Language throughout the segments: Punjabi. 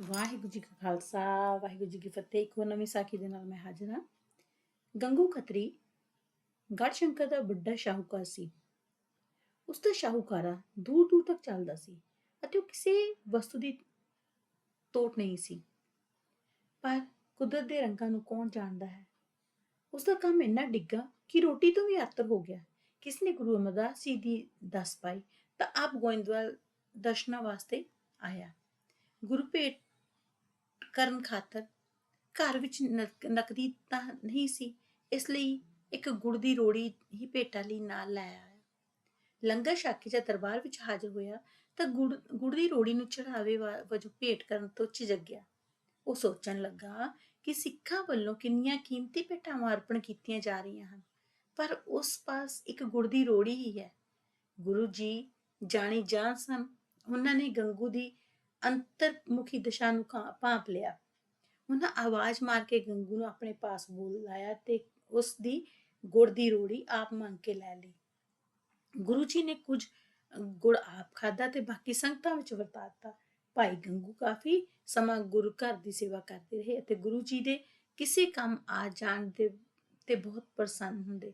ਵਾਹਿਗੁਰੂ ਜੀ ਕਾ ਖਾਲਸਾ, ਵਾਹਿਗੁਰੂ ਜੀ ਕੀ ਫਤਿਹ। ਇੱਕ ਹੋਰ ਨਵੀਂ ਸਾਖੀ ਦੇ ਨਾਲ ਮੈਂ ਹਾਜ਼ਰ ਹਾਂ। ਗੰਗੂ ਖਤਰੀ ਗੜ ਸ਼ੰਕਰ ਦਾ ਵੱਡਾ ਸ਼ਾਹੂਕਾਰ ਸੀ। ਉਸ ਦਾ ਸ਼ਾਹੂਕਾਰਾ ਦੂਰ ਦੂਰ ਤੱਕ ਚੱਲਦਾ ਸੀ ਅਤੇ ਉਹ ਕਿਸੇ ਵਸਤੂ ਦੀ ਤੋਟ ਨਹੀਂ ਸੀ। ਪਰ ਕੁਦਰਤ ਦੇ ਰੰਗਾਂ ਨੂੰ ਕੌਣ ਜਾਣਦਾ ਹੈ? ਉਸ ਦਾ ਕੰਮ ਇੰਨਾ ਡਿੱਗਾ ਕਿ ਰੋਟੀ ਤੋਂ ਵੀ ਆਤਰ ਹੋ ਗਿਆ। ਕਿਸ ਨੇ ਗੁਰੂ ਅਮਰਦਾਸ ਜੀ ਦੀ ਦੱਸ ਪਾਈ ਤਾਂ ਆਪ ਗੋਇੰਦਵਾਲ ਦਰਸ਼ਨਾਂ ਵਾਸਤੇ ਆਇਆ। ਗੁਰੂ ਭੇਟ ਕਰਨ ਖਾਤਰ ਘਰ ਵਿੱਚ ਨਕਦੀ ਤਾਂ ਨਹੀਂ ਸੀ, ਇਸ ਲਈ ਇੱਕ ਗੁੜ ਦੀ ਰੋੜੀ ਹੀ ਭੇਟਾ ਲਈ ਨਾਲ ਲੈ ਲੰਗਰ ਛਾਕੀ ਜਾਂ ਦਰਬਾਰ ਵਿੱਚ ਹਾਜ਼ਰ ਹੋਇਆ ਤਾਂ ਗੁੜ ਗੁੜ ਦੀ ਰੋੜੀ ਨੂੰ ਚੜਾਵੇ ਵਜੋਂ ਭੇਟ ਕਰਨ ਤੋਂ ਝਿਜਕ ਗਿਆ ਉਹ ਸੋਚਣ ਲੱਗਾ ਕਿ ਸਿੱਖਾਂ ਵੱਲੋਂ ਕਿੰਨੀਆਂ ਕੀਮਤੀ ਭੇਟਾਵਾਂ ਅਰਪਣ ਕੀਤੀਆਂ ਜਾ ਰਹੀਆਂ ਹਨ, ਪਰ ਉਸ ਪਾਸ ਇੱਕ ਗੁੜ ਦੀ ਰੋੜੀ ਹੀ ਹੈ। ਗੁਰੂ ਜੀ ਜਾਣੀ ਜਾਣ ਸਨ, ਉਹਨਾਂ ਨੇ ਗੰਗੂ ਦੀ ਅੰਤਰਮੁਖੀ ਦਿਸ਼ਾ ਨੂੰ ਕਾ- ਭਾਂਪ ਲਿਆ। ਉਹਨਾਂ ਆਵਾਜ਼ ਮਾਰ ਕੇ ਗੰਗੂ ਨੂੰ ਆਪਣੇ ਪਾਸ ਬੁਲਾਇਆ ਤੇ ਉਸ ਦੀ ਗੁੜ ਦੀ ਰੋੜੀ ਆਪ ਮੰਗ ਕੇ ਲੈ ਲਈ। ਗੁਰੂ ਜੀ ਨੇ ਕੁਝ ਗੁੜ ਆਪ ਖਾਦਾ ਤੇ ਬਾਕੀ ਸੰਗਤਾਂ ਵਿੱਚ ਵਰਤਾਤਾ ਭਾਈ ਗੰਗੂ ਕਾਫੀ ਸਮਾਂ ਗੁਰੂ ਘਰ ਦੀ ਸੇਵਾ ਕਰਦੇ ਰਹੇ ਅਤੇ ਗੁਰੂ ਜੀ ਦੇ ਕਿਸੇ ਕੰਮ ਆ ਜਾਣ ਦੇ, ਤੇ ਬਹੁਤ ਪ੍ਰਸੰਨ ਹੁੰਦੇ।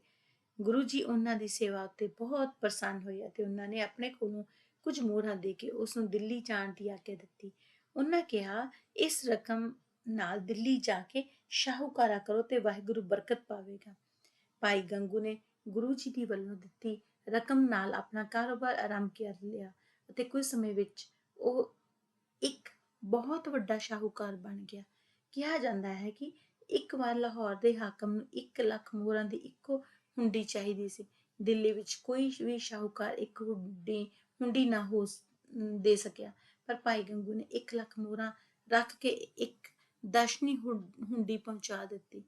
ਗੁਰੂ ਜੀ ਉਹਨਾਂ ਦੀ ਸੇਵਾ ਉੱਤੇ ਬਹੁਤ ਪ੍ਰਸੰਨ ਹੋਏ ਅਤੇ ਉਹਨਾਂ ਨੇ ਆਪਣੇ ਕੋਲੋਂ ਕੁਝ ਮੋਹਰਾਂ ਦੇ ਕੇ ਉਸ ਨੂੰ ਦਿੱਲੀ ਜਾਣ ਦੀ ਆਗਿਆ ਦਿੱਤੀ। ਉਹਨਾਂ ਕਿਹਾ, ਇਸ ਰਕਮ ਨਾਲ ਦਿੱਲੀ ਜਾ ਕੇ ਸ਼ਾਹੂਕਾਰਾ ਕਰੋ ਤੇ ਵਾਹਿਗੁਰੂ ਬਰਕਤ ਪਾਵੇਗਾ। ਭਾਈ ਗੰਗੂ ਨੇ ਗੁਰੂ ਜੀ ਦੀ ਵੱਲੋਂ ਦਿੱਤੀ ਰਕਮ ਨਾਲ ਆਪਣਾ ਕਾਰੋਬਾਰ ਆਰੰਭ ਕਰ ਲਿਆ ਅਤੇ ਕੁਝ ਸਮੇਂ ਵਿੱਚ ਉਹ ਇੱਕ ਬਹੁਤ ਵੱਡਾ ਸ਼ਾਹੂਕਾਰ ਬਣ ਗਿਆ। ਕਿਹਾ ਜਾਂਦਾ ਹੈ ਕਿ ਇੱਕ ਵਾਰ ਲਾਹੌਰ ਦੇ ਹਾਕਮ ਨੂੰ 1 ਲੱਖ ਮੋਹਰਾਂ ਦੀ ਇੱਕੋ ਹੁੰਡੀ ਚਾਹੀਦੀ ਸੀ। ਦਿੱਲੀ ਵਿੱਚ ਕੋਈ ਵੀ ਸ਼ਾਹੂਕਾਰ ਇੱਕ ਹੁੰਡੀ ਹੁੰਡੀ ਨਾ ਹੋ ਦੇ ਸਕਿਆ। ਪਰ ਭਾਈ ਗੰਗੂ ਨੇ 1 ਲੱਖ ਮੋਹਰਾਂ ਰੱਖ ਕੇ ਇੱਕ ਦਸ਼ਨੀ ਹੁੰਡੀ ਪਹੁੰਚਾ ਦਿੱਤੀ।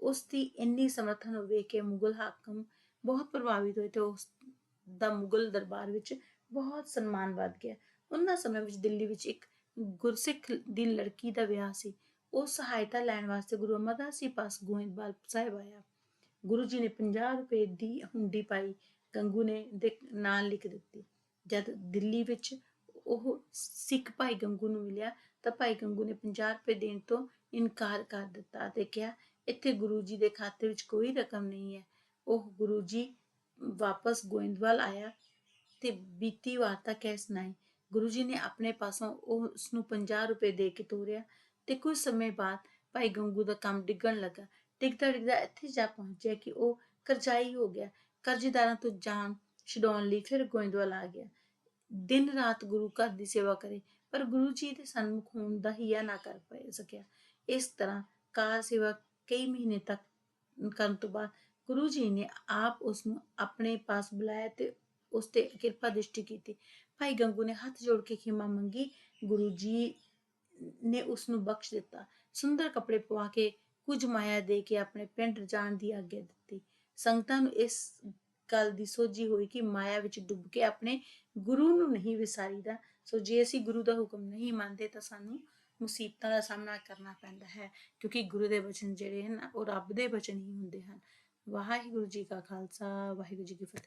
ਉਸ ਦੀ ਇੰਨੀ ਸਮਰੱਥਾ ਨੂੰ ਵੇਖ ਕੇ ਮੁਗਲ ਹਾਕਮ ਬਹੁਤ ਪ੍ਰਭਾਵਿਤ ਹੋਏ ਤੇ ਉਸ ਦਾ ਮੁਗਲ ਦਰਬਾਰ ਵਿੱਚ ਬਹੁਤ ਸਨਮਾਨ ਵੱਧ ਗਿਆ। ਉਹਨਾਂ ਸਮੇਂ ਵਿੱਚ ਦਿੱਲੀ ਵਿੱਚ ਇੱਕ ਗੁਰਸਿੱਖ ਦੀ ਲੜਕੀ ਦਾ ਵਿਆਹ ਸੀ। ਉਹ ਸਹਾਇਤਾ ਲੈਣ ਵਾਸਤੇ ਗੁਰੂ ਅਮਰਦਾਸ ਜੀ ਪਾਸ ਗੋਇੰਦਵਾਲ ਸਾਹਿਬ ਆਇਆ। ਗੁਰੂ ਜੀ ਨੇ 50 ਰੁਪਏ ਦੀ ਹੁੰਡੀ ਪਾਈ। ਗੰਗੂ ਨੇ ਦੇ, ਨਾਂ ਲਿਖ ਦਿੱਤੀ। ਜਦ ਦਿੱਲੀ ਵਿੱਚ ਉਹ ਸਿੱਖ ਭਾਈ ਗੰਗੂ ਨੂੰ ਮਿਲਿਆ, ਤਾਂ ਭਾਈ ਗੰਗੂ ਨੇ 50 ਰੁਪਏ ਦੇਣ ਤੋਂ ਇਨਕਾਰ ਕਰ ਦਿੱਤਾ ਤੇ ਕਿਹਾ, ਇੱਥੇ ਗੁਰੂ ਜੀ ਦੇ ਖਾਤੇ ਵਿੱਚ ਕੋਈ ਰਕਮ ਨਹੀਂ ਹੈ। ਉਹ ਗੁਰੂ ਜੀ ਵਾਪਸ ਗੋਇੰਦਵਾਲ ਆਇਆ ਤੇ ਬੀਤੀ ਵਾਰਤਾ ਕਹਿ ਸੁਣਾਈ। ਗੁਰੂ ਜੀ ਨੇ ਆਪਣੇ ਪਾਸੋਂ ਉਹ ਉਸ ਨੂੰ 50 ਰੁਪਏ ਦੇ ਕੇ ਤੋਰਿਆ ਤੇ ਕੁਝ ਸਮੇਂ ਬਾਅਦ ਭਾਈ ਗੰਗੂ ਦਾ ਕੰਮ ਡਿੱਗਣ ਲੱਗਾ। ਡਿੱਗਦਾ ਡਿੱਗਦਾ ਇੱਥੇ ਜਾ ਪਹੁੰਚਿਆ ਕਿ ਉਹ ਕਰਜ਼ਾਈ ਹੋ ਗਿਆ। ਕਰਜ਼ੇਦਾਰਾਂ ਤੋਂ ਜਾਨ ਛਡਾਉਣ ਲਈ ਫਿਰ ਗੋਇੰਦਵਾਲ ਆ ਗਿਆ। ਦਿਨ ਰਾਤ ਗੁਰੂ ਘਰ ਦੀ ਸੇਵਾ ਕਰੇ, ਪਰ ਗੁਰੂ ਜੀ ਦੇ ਸਨਮੁਖ ਹੋਣ ਦਾ ਹਿਆ ਨਾ ਕਰ ਪਏ ਸਕਿਆ। ਇਸ ਤਰ੍ਹਾਂ ਕਾਰ ਸੇਵਾ ਕਈ ਮਹੀਨੇ ਤੱਕ ਕਰਨ ਤੋਂ ਬਾਅਦ ਗੁਰੂ ਜੀ ਨੇ ਆਪ ਉਸ ਨੂੰ ਆਪਣੇ ਪਾਸ ਬੁਲਾਇਆ ਤੇ ਉਸ ਤੇ ਕਿਰਪਾ ਦ੍ਰਿਸ਼ਟੀ ਕੀਤੀ। ਭਾਈ ਗੰਗੂ ਨੇ ਹੱਥ ਜੋੜ ਕੇ ਖਿਮਾ ਮੰਗੀ। ਗੁਰੂ ਜੀ ਨੇ ਉਸ ਨੂੰ ਬਖਸ਼ ਦਿੱਤਾ। ਸੁੰਦਰ ਕੱਪੜੇ ਪਵਾ ਕੇ ਕੁਝ ਮਾਇਆ ਦੇ ਕੇ ਆਪਣੇ ਪਿੰਡ ਜਾਣ ਦੀ ਆਗਿਆ ਦਿੱਤੀ। ਸੰਗਤਾਂ ਨੂੰ ਇਸ ਗੱਲ ਦੀ ਸੋਝੀ ਹੋਈ ਕਿ ਮਾਇਆ ਵਿੱਚ ਡੁੱਬ ਕੇ ਆਪਣੇ ਗੁਰੂ ਨੂੰ ਨਹੀਂ ਵਿਸਾਰੀਦਾ। ਸੋ ਜੇ ਅਸੀਂ ਗੁਰੂ ਦਾ ਹੁਕਮ ਨਹੀਂ ਮੰਨਦੇ ਤਾਂ ਸਾਨੂੰ ਮੁਸੀਬਤਾਂ ਦਾ ਸਾਹਮਣਾ ਕਰਨਾ ਪੈਂਦਾ ਹੈ, ਕਿਉਂਕਿ ਗੁਰੂ ਦੇ ਬਚਨ ਜਿਹੜੇ ਹਨ ਉਹ ਰੱਬ ਦੇ ਬਚਨ ਹੀ ਹੁੰਦੇ ਹਨ। ਵਾਹਿਗੁਰੂ ਜੀ ਕਾ ਖਾਲਸਾ, ਵਾਹਿਗੁਰੂ ਜੀ ਕੀ ਫਤਿਹ।